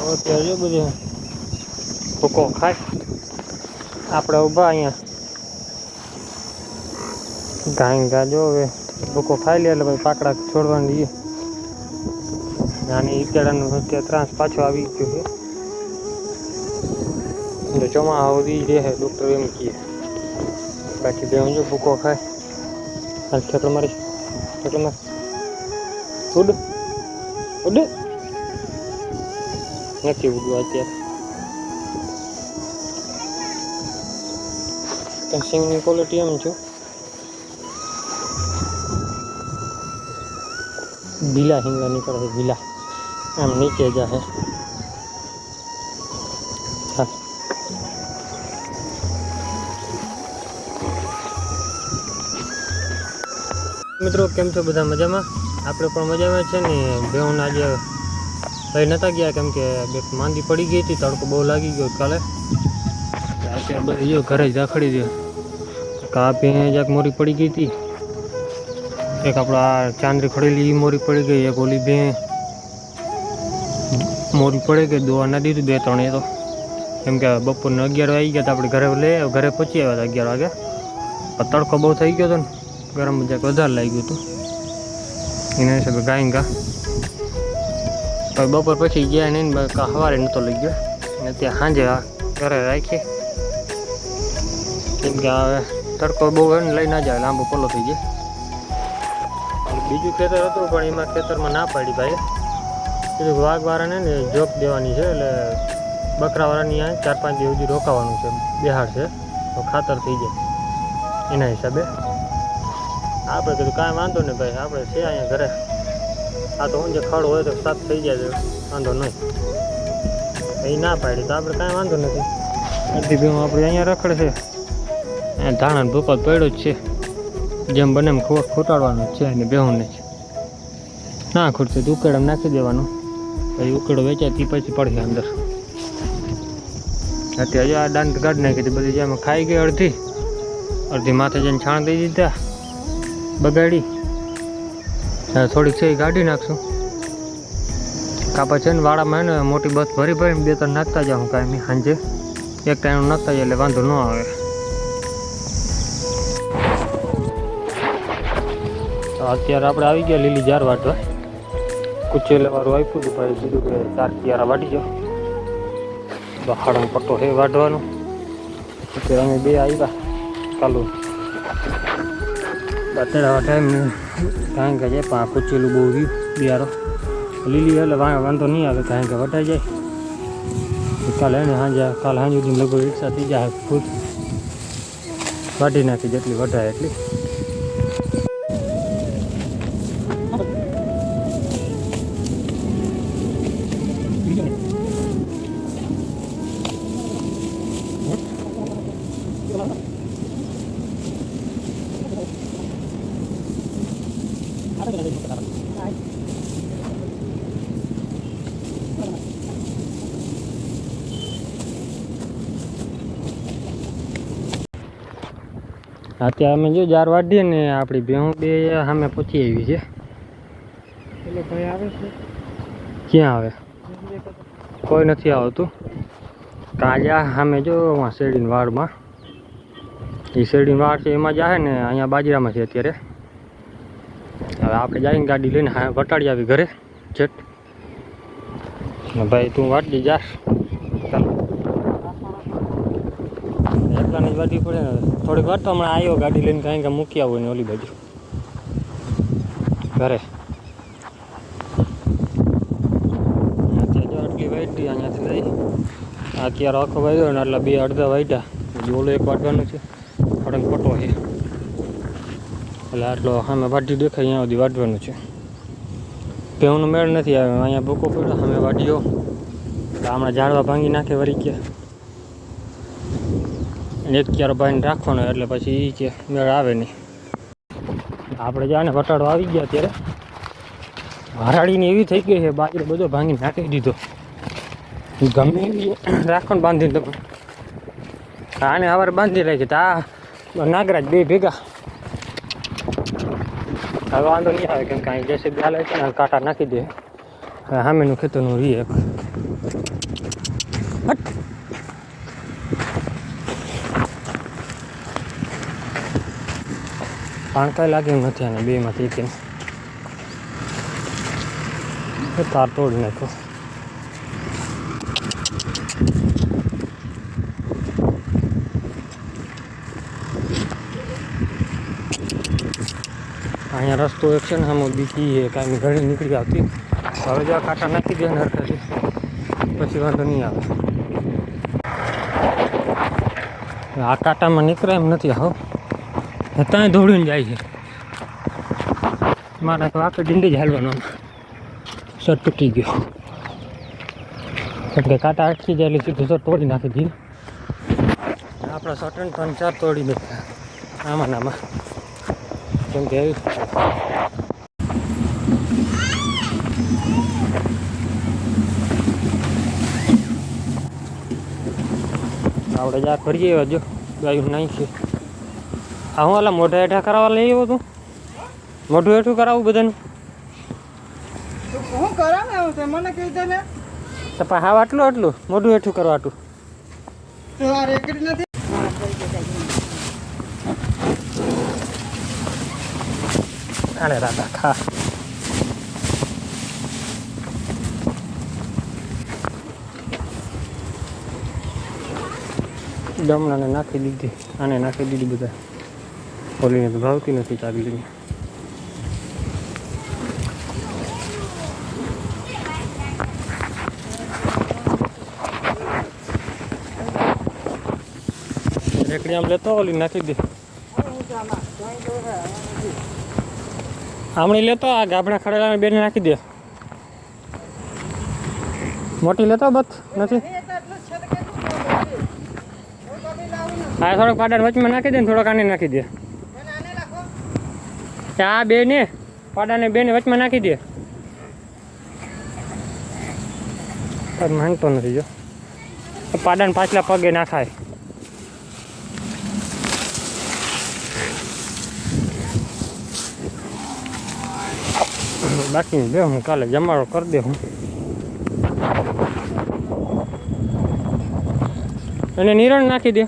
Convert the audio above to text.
તો અત્યારે જો બધું ભૂકો ખાય? આપણે ઊભા અહીંયા. ગાય ગા જો હવે. ભૂકો ખાઈ લે એટલે પછી પાકડા છોડવાનું જઈએ નાની ઈકેડાનું અત્યારે ત્રાસ પાછો આવી ગયો છે. એટલે ચોમાસા સુધી રહે ડૉક્ટર એમ કહે. બાકી બે જો ભૂકો ખાય. ઠેકડો મારી. ખેતર મારી. ઉડ ઉડ નથી ઉડવું અત્યારે. તો સિંગની ક્વોલિટી એમ છું? ગીલા હિંગા નીકળે છે ભીલા આમ નીચે જાહે. મિત્રો, કેમ છો? બધા મજામાં? આપણે પણ મજામાં છે ને? બેઉન આજે લઈ નતા ગયા કેમ કે બે માંદી પડી ગઈ હતી તડકો બહુ લાગી ગયો કાલે. અત્યારે બધી જો ઘરે જ રાખડી દે કાપી જાક મોરી પડી ગઈ હતી? એક આપણા આ ચાંદરી ખડેલી ઈ મોરી પડી ગઈ એક ઓલી બે મોરી પડી ગઈ દોવા ના દીધું બે ત્રણ એ તો. કેમ કે બપોરને અગિયાર વાગી ગયા તો આપણે ઘરે લે ઘરે પહોંચી આવ્યા હતા અગિયાર વાગે. પણ તડકો બહુ થઈ ગયો હતો ને ગરમ જરાક વધારે લાગી ગયું હતું. એના હિસાબે ગાય ગા બપોર પછી ગયા નહીં ને સવારે નહોતો લઈ ગયો. અને ત્યાં સાંજે ઘરે રાખીએ કેમ કે હવે તડકો બહુ લઈ ના જાય, લાંબો પલ્લો થઈ જાય. બીજું ખેતર હતું, પણ એમાં ખેતરમાં ના પાડી ભાઈ કીધું વાઘવાળાને ને જોક દેવાની છે, એટલે બકરાવાળાની આ ચાર પાંચ દિવસ સુધી રોકાવાનું છે બિહાર છે. તો ખાતર થઈ જાય. એના હિસાબે. આપણે કીધું કાંઈ વાંધો નહીં ભાઈ, આપણે છે અહીંયા ઘરે. આ તો ઊંઝે ખડ હોય તો સાફ થઈ જાય વાંધો નહીં. એ ના પાડી તો આપણે કાંઈ વાંધો નથી. અડધી ભીમ આપણે અહીંયા રખડે છે. અહીંયા ધાણા ભૂકો પડ્યો જ છે. જેમ બને એમ ખોટ ખોટાડવાનું જ છે અને બેહુંને છે ના ખૂટશે, તો ઉકેડમ નાખી દેવાનું. પછી ઉકેડો વેચાય તે પછી પડશે અંદર. અત્યારે આ દાંત કાઢી નાખી હતી, બધી જેમ ખાઈ ગઈ અડધી. અડધી માથે જઈને છાણ દઈ દીધા. બગાડી. થોડીક છે એ કાઢી નાખશું. કાપા છે ને વાળામાં ને, મોટી બસ ભરી ભરીને બે ત્રણ નાખતા જાઉં કાંઈ સાંજે. એક ટાઈમ નાખતા જાય એટલે વાંધો ન આવે. તો અત્યારે આપણે આવી ગયા લીલી જાર વાટવા કુચેલે વાળું આપ્યું હતું ભાઈ કીધું કે ચાર કિયારા વાટી જાઓ. બહાડનો પટ્ટો છે વાઢવાનો અત્યારે અમે બે આવ્યા ચાલુ અત્યારે ટાઈમ કારણ કે છે પણ કુચેલું બહુ રહ્યું, બિયારો. લીલી એટલે વાંધો નહીં આવે, કારણ કે વટાઈ જાય. કાલે એને સાંજે, કાલે સાંજ સુધી લગભગ રિક્ષા થઈ જાય ફૂલ વાટી નાખી, જેટલી વટાય એટલી. અત્યારે અમે જો જાર વાઢીએ ને આપણી ભેહું બે સામે પહોંચી આવી છે. પેલો ભાઈ આવે છે? ક્યાં આવે? કોઈ નથી આવતું. કાજા સામે જો શેરડીની વાડમાં. એ શેરડીની વાડ છે એમાં જાય ને અહીંયા બાજરામાં છે અત્યારે. હવે આપણે જઈને ગાડી લઈને હા વટાડી આવી ઘરે. જેટ ભાઈ, તું વાટલી જાસ એટલાની જ વાટવી પડે ને. થોડીક વાર હમણાં આવ્યો ગાડી લઈને કાંઈ કાંઈ મૂકી આવું ને ઓલી બાજુ. ઘરે. આટલી વાઈટી અહીંયાથી લઈ. અત્યારે આખો વાગ્યો ને એટલે બે અડધા વાગ્યા ઓલું એક વાટવાનું છે. ખડંગ પટો છે. એટલે આટલો સામે વાટી દેખાય, અહીંયા સુધી વાટવાનું છે. ભેવનો મેળ નથી આવ્યો અહીંયા ભૂકો પડ્યો, સામે એટલે હમણાં ઝાડવા ભાંગી નાખે વળી ગયા એક ક્યારો ભાઈને રાખવાનો એટલે પછી એ કે મેળ આવે નહીં. આપણે જાણે વટાડો આવી ગયા અત્યારે હરાડીની એવી થઈ ગઈ છે, બાજરો બધો ભાંગી નાખી દીધો. ગમે એવી રાખોને બાંધીને તમે. આને સવારે બાંધી રાખી, તો નાગરાજ બે ભેગા હવે વાંધો નહીં આવે કેમ કે અહીં જેસે બે હાલે છે ને, કાંટા નાખી દે. હવે સામેનું ખેતરનું રી એક. પાણ કાંઈ લાગે એમ નથી અને બેમાંથી કેમ તાર તોડી નાખ્યો. અહીંયા રસ્તો એક છે ને આમાં બીજી છે કાંઈ ઘણી નીકળી આવતી. હવે જો આ કાંટા નાખી દે ને હરખાથી પછી વાંધો નહીં આવે. આ કાંટામાં નીકળે એમ નથી આવો ત્યાં દોડીને જાય છે. મારે તો આખી ડીંડી જ હાલવાનો સર તૂટી ગયો. કેમ કે કાંટા અટકી જાય એટલે સીધું સર તોડી નાખી દીધું. આપણા સટન ત્રણ ચાર તોડી દે આમાં નામાં કેમ કે આપણે જા કરીએ હજુ ગાયું નાખીએ. આ હું આલા મોઢા હેઠા કરાવવા લઈ આવ્યો તું? મોઢું હેઠું કરાવું બધાનું? હું કરાવે આવું મને કહી દે ને. તો પણ હા આટલું આટલું મોઢું હેઠું કરવા આટલું તો આ રેકડી નથી આને રાધા ખા જમણાને નાખી દીધી આને નાખી દીધી બધા ઓલીને તો ભાવતી નથી ચાગલીને રેકડી આમ લેતો ઓલી નાખી દે આમણી લેતો, આ ગાભણા ખડેલા બેને નાખી દે. મોટી લેતો બસ નથી? આ થોડોક પાડા વચમાં નાખી દે ને થોડોક આને નાખી દે. આ બે ને પાડાને બે ને વચમાં નાખી દે. માંગતો નથી જો. પાડાને પાછલા પગે નાખાય બાકી બે હું કાલે જમાડો કરી દે હું. અને નિરણ નાખી દે.